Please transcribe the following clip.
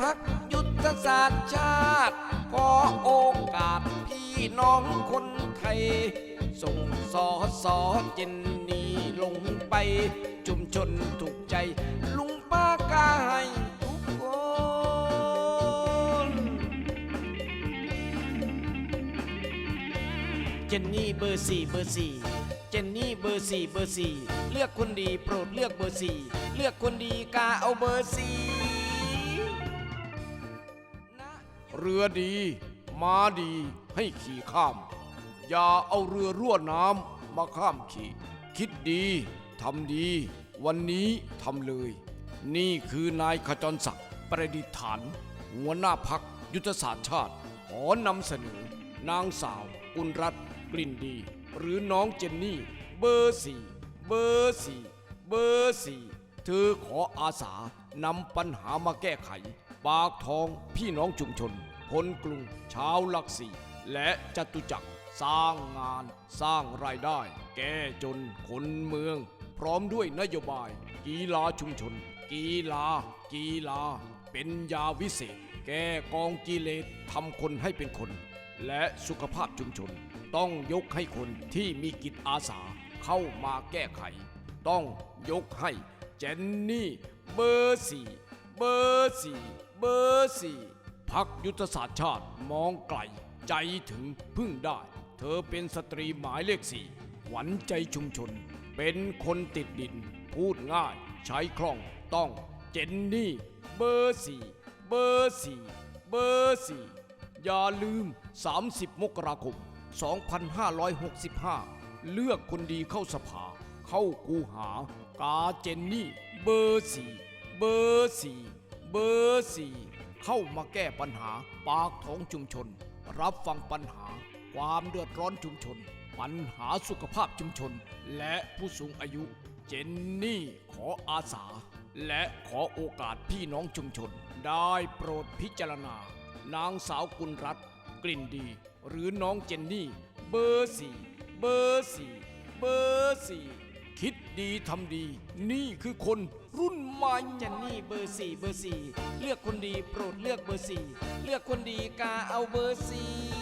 พักหยุทธศาสตร์ชาติ ขอโอกาสพี่น้องคนไทย ส่งสอสอเจนนี่ลงไปชุมชนถูกใจ ลุงป้ากาให้ทุกคน เจนนี่เบอร์สี่เบอร์สี่เจนนี่เบอร์สี่เบอร์สี่เลือกคนดีโปรดเลือกเบอร์สี่เลือกคนดีกาเอาเบอร์สี่ เรือดีม้าดีให้ขี่ข้าม อย่าเอาเรือรั่วน้ำมาข้ามขี่ คิดดีทำดี วันนี้ทำเลย นี่คือนายขจรศักดิ์ประดิษฐาน หัวหน้าพักยุทธศาสตร์ชาติ ขอนำเสนอ นางสาวกุลรัตน์กลิ่นดี หรือน้องเจนนี่ เบอร์สี่เบอร์สี่เบอร์สี่เธอขออาสานำปัญหามาแก้ไข ปากท้องพี่น้องชุมชนคนกรุงชาวหลักสี่และจตุจักรสร้างงานสร้างรายได้ แก้จนคนเมือง พร้อมด้วยนโยบาย กีฬาชุมชน กีฬา กีฬา เป็นยาวิเศษ แก้กองกิเลสทำคนให้เป็นคน และสุขภาพชุมชน ต้องยกให้คนที่มีกิจอาสาเข้ามาแก้ไข ต้องยกให้เจนนี่ เบอร์สี่เบอร์สี่ เบอร์สี่พักยุทธศาสตร์ชาติมองไกล ใจถึงพึ่งได้ เธอเป็นสตรีหมายเลขสี่หวันใจชุมชน เป็นคนติดดิน พูดง่าย ใช้คล่องต้องเจนนี่เบอร์สี่เบอร์สี่เบอร์สี่อย่าลืม 30 มกราคม 2565 เลือกคนดีเข้าสภา เข้าคูหากาเจนนี่ เบอร์สี่เบอร์สี่ เบอร์สี่เข้ามาแก้ปัญหาปากท้องชุมชน รับฟังปัญหา ความเดือดร้อนชุมชน ปัญหาสุขภาพชุมชน และผู้สูงอายุ เจนนี่ขออาสา และขอโอกาสพี่น้องชุมชน ได้โปรดพิจารณา นางสาวกุลรัตน์กลิ่นดี หรือน้องเจนนี่ เบอร์สี่เบอร์สี่เบอร์สี่ ดีทำดี นี่คือคนรุ่นใหม่เจนนี่เบอร์สี่เบอร์สี่เลือกคนดีโปรดเลือกเบอร์สี่เลือกคนดีกาเอาเบอร์สี่